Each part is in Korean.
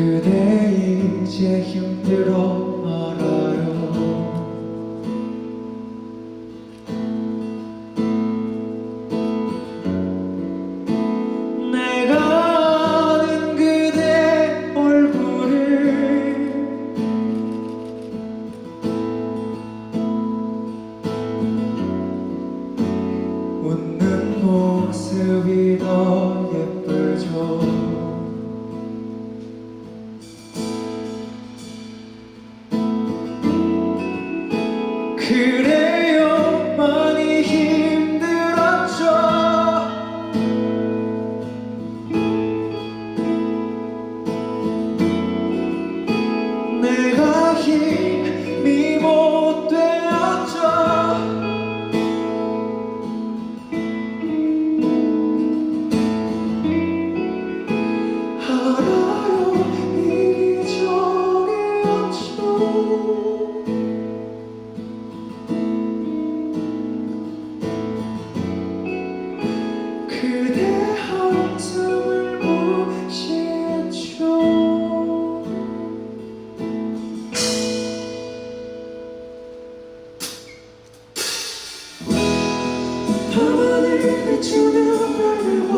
그대 이제 힘들어. could that you never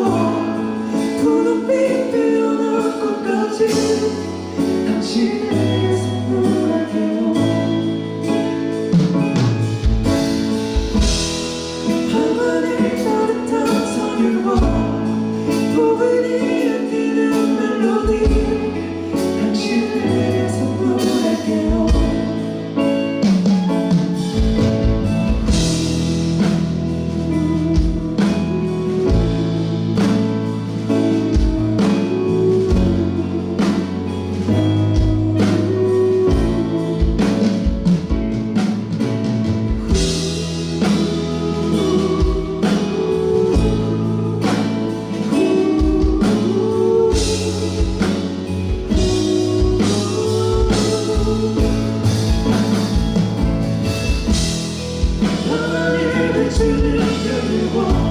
是你的欲望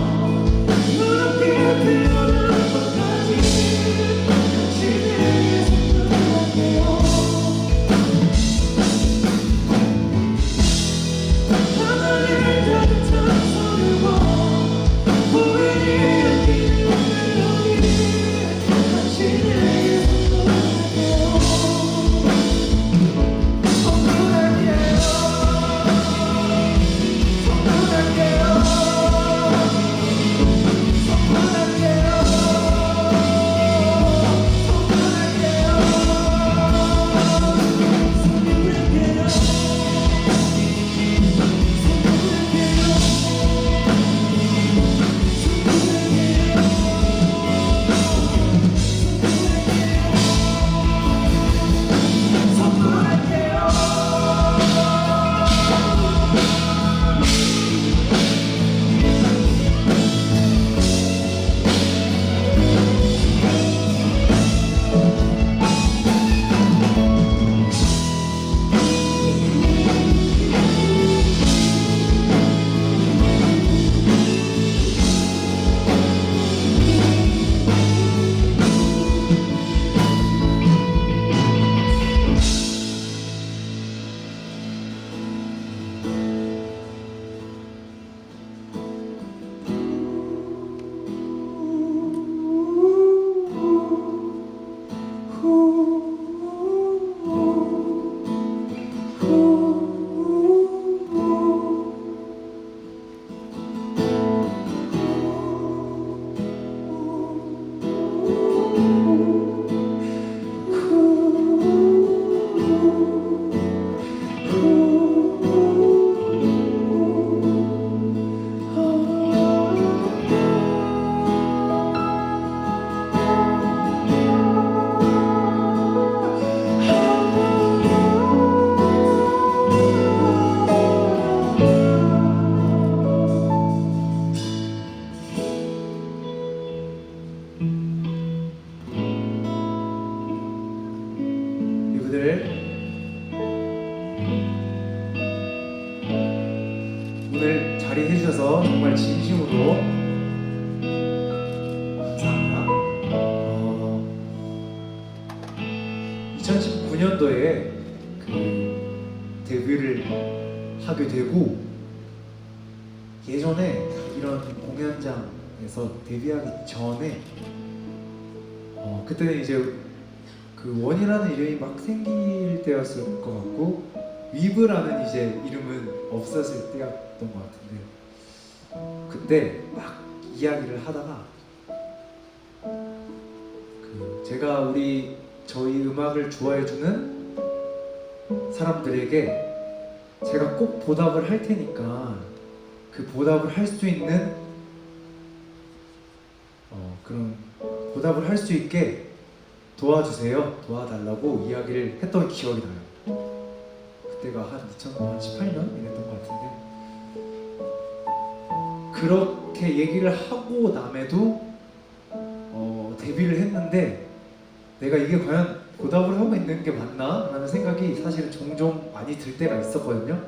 예전에 이런 공연장에서 데뷔하기 전에 어, 그때는 이제 그 원이라는 이름이 막 생길 때였을 것 같고 위브라는 이제 이름은 없었을 때였던 것 같은데 그때 막 이야기를 하다가 그 제가 우리 저희 음악을 좋아해주는 사람들에게 제가 꼭 보답을 할 테니까 그 보답을 할 수 있는 어, 그런 보답을 할 수 있게 도와주세요. 도와달라고 이야기를 했던 기억이 나요. 그때가 한 2018년 이랬던 것 같은데. 그렇게 얘기를 하고 남에도 어, 데뷔를 했는데 내가 이게 과연 보답을 하고 있는 게 맞나? 라는 생각이 사실은 종종 많이 들 때가 있었거든요.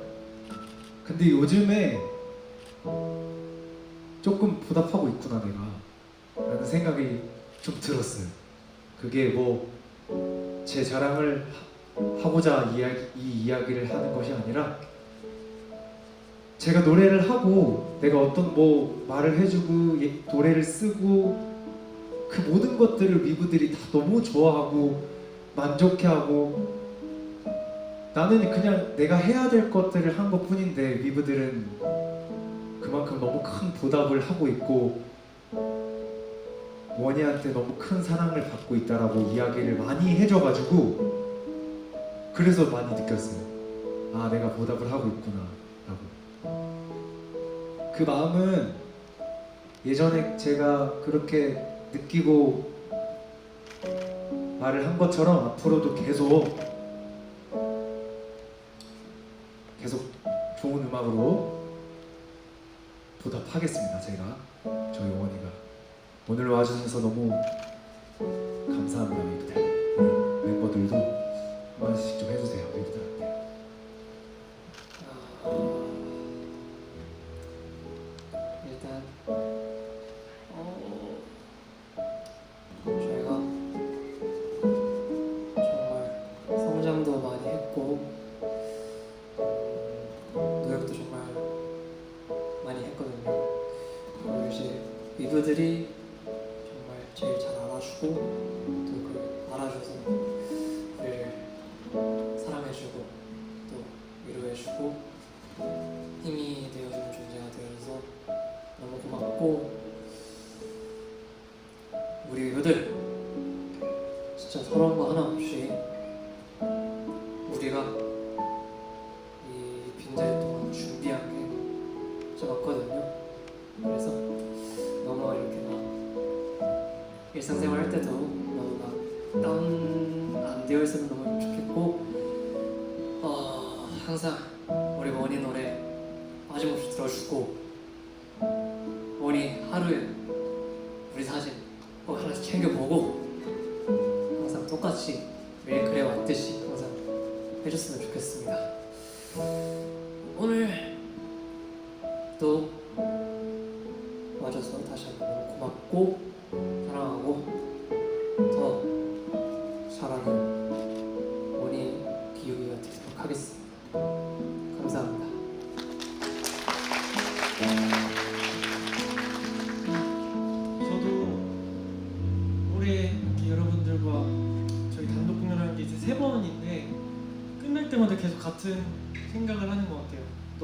근데 요즘에 조금 보답하고 있구나 내가. 라는 생각이 좀 들었어요. 그게 뭐 제 자랑을 하- 하고자 이야기, 이 이야기를 하는 것이 아니라 제가 노래를 하고 내가 어떤 뭐 말을 해주고 예- 노래를 쓰고 그 모든 것들을 미부들이 다 너무 좋아하고 만족해하고 나는 그냥 내가 해야 될 것들을 한 것뿐인데 미부들은 그만큼 너무 큰 보답을 하고 있고 원희한테 너무 큰 사랑을 받고 있다라고 이야기를 많이 해줘가지고 그래서 많이 느꼈어요. 아 내가 보답을 하고 있구나라고. 그 마음은 예전에 제가 그렇게 느끼고 말을 한 것처럼 앞으로도 계속 계속 좋은 음악으로 보답하겠습니다. 제가 저희 원희가 오늘 와주셔서 너무 감사합니다. 우리 멤버들도 한 번씩 좀 해주세요, 멤버들한테. 고맙고 우리 이들 진짜 서러운 거 하나 없이 우리가 이 빈자리 동안 준비한 게 진짜 많거든요. 그래서 너무 이렇게 막 일상생활 할 때도 너무 막 다운 안 되어 있으면 너무 좋겠고 어, 항상 우리 원희 노래 빠짐없이 들어주고 하루에 우리 사진 꼭 하나씩 챙겨보고 항상 똑같이 매일 그래 왔듯이 항상 해줬으면 좋겠습니다. 오늘 또 와줘서 다시 한번 고맙고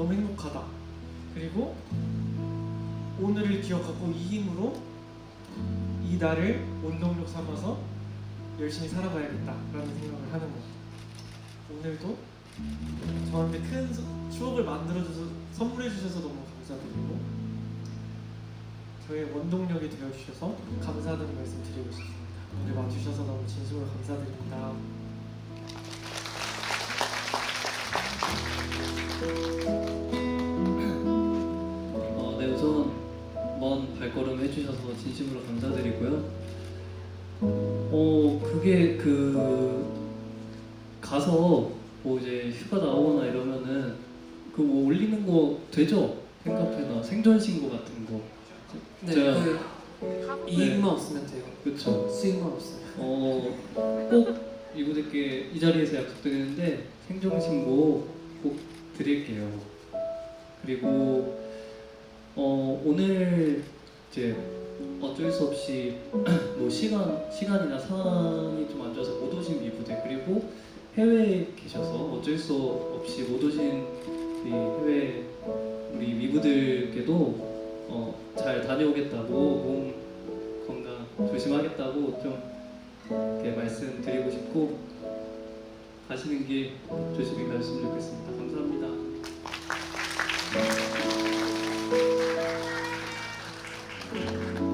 너무 행복하다. 그리고 오늘을 기억하고 이 힘으로 이 날을 원동력 삼아서 열심히 살아가야겠다라는 생각을 하는 것. 오늘도 저한테 큰 수- 추억을 만들어줘서 선물해 주셔서 너무 감사드리고 저의 원동력이 되어 주셔서 감사하다는 말씀 드리고 싶습니다. 오늘 와주셔서 너무 진심으로 감사드립니다. 진심으로 감사드리고요. 어 그게 그 가서 뭐 이제 휴가 나오거나 이러면은 그 뭐 올리는 거 되죠? 팬카페나 생존 신고 같은 거. 네, 제가- 그 이익만 없으면 돼요. 그쵸. 수익만 없어요. 어, 꼭 이분들께 이 자리에서 약속드리는데 생존 신고 꼭 드릴게요. 그리고 어, 오늘 이제 어쩔 수 없이 뭐 시간 시간이나 상황이 좀 안 좋아서 못 오신 미부대 그리고 해외에 계셔서 어쩔 수 없이 못 오신 이 해외 우리 미부들께도 어, 잘 다녀오겠다고 몸 건강 조심하겠다고 좀 이렇게 말씀드리고 싶고 가시는 길 조심히 가셨으면 좋겠습니다. 감사합니다. 어,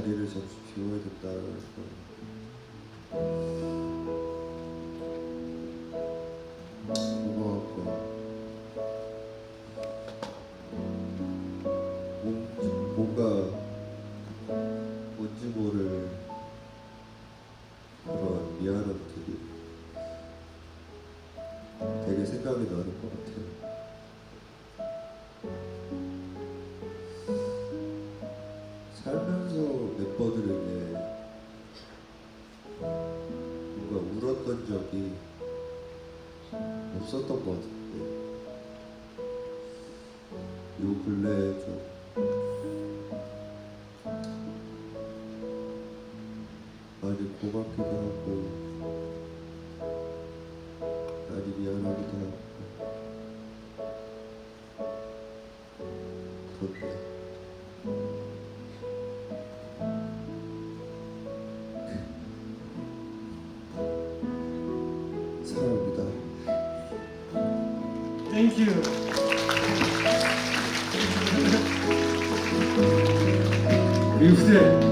자리를 잠시 비워야 된다는 거 울었던 적이 없었던 것 같은데. 요 근래에 좀 많이 고맙기도 하고 많이 미안하기도 하고. 그렇네 Thank you. Beautiful.